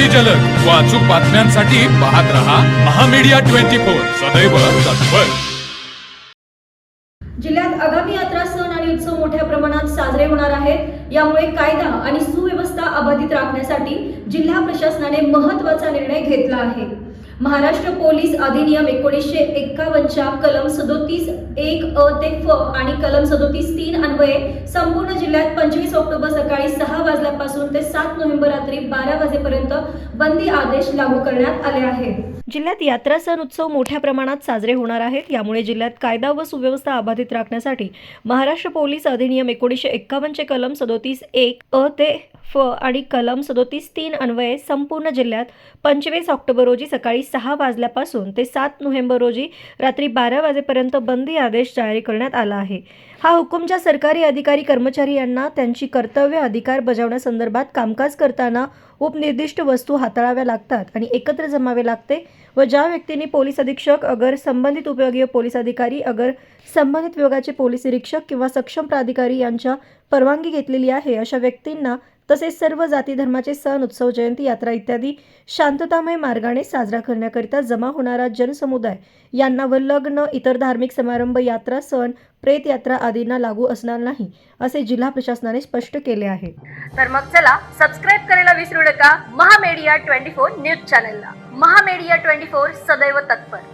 अति जलद. व अचूक बातम्यांसाठी पाहत रहा महामीडिया ट्वेंटी फोर. सदैव तत्पर. जिल्ह्यात आगामी यात्रा सण आणि उत्सव मोठ्या प्रमाणात साजरे होणार आहेत. यामुळे कायदा आणि सुव्यवस्था अबाधित राखण्यासाठी जिल्हा प्रशासनाने महत्त्वाचा निर्णय घेतला आहे. महाराष्ट्र पोलीस अधिनियम एकोणीसशे एक्कावन्नच्या कलम सदोतीस एक अ ते फ आणि कलम सदोतीस तीन अन्वये संपूर्ण जिल्ह्यात पंचवीस ऑक्टोबर सकाळी सहा वाजल्यापासून ते सात नोव्हेंबर रात्री बारा वाजेपर्यंत बंदी आदेश लागू करण्यात आले आहेत. जिल्ह्यात यात्रा सण उत्सव मोठ्या प्रमाणात साजरे होणार आहेत. यामुळे जिल्ह्यात कायदा व सुव्यवस्था अबाधित राखण्यासाठी महाराष्ट्र पोलीस अधिनियम एकोणीसशे एक्कावन्नचे कलम सदोतीस एक अ ते फ आणि कलम सदोतीस तीन अन्वये संपूर्ण जिल्ह्यात पंचवीस ऑक्टोबर रोजी सकाळी सहा वाजल्यापासून ते सात नोव्हेंबर रोजी रात्री बारा वाजेपर्यंत बंदी आदेश जारी करण्यात आला आहे. हा हुकूम ज्या सरकारी अधिकारी कर्मचारी यांना त्यांची कर्तव्य अधिकार बजावण्यासंदर्भात कामकाज करताना उपनिर्दिष्ट वस्तू हाताळाव्या लागतात आणि एकत्र जमावे लागते व ज्या व्यक्तींनी पोलीस अधीक्षक अगर संबंधित उपयोगीय पोलीस अधिकारी अगर संबंधित विभागाचे पोलीस निरीक्षक किंवा सक्षम प्राधिकारी यांच्या परवानगी घेतलेली आहे अशा व्यक्तींना तसेच सर्व जाती धर्माचे सण उत्सव जयंती यात्रा इत्यादी शांततामय मार्गाने साजरा करण्याकरिता जमा होणारा जनसमुदाय यांना व लग्न इतर धार्मिक समारंभ यात्रा सण प्रेत यात्रा आदींना लागू असणार नाही असे जिल्हा प्रशासनाने स्पष्ट केले आहे. तर मग चला सबस्क्राईब करायला विसरू नका. महामेडिया ट्वेंटी फोर न्यूज चॅनलला. महामेडिया ट्वेंटी फोर सदैव तत्पर.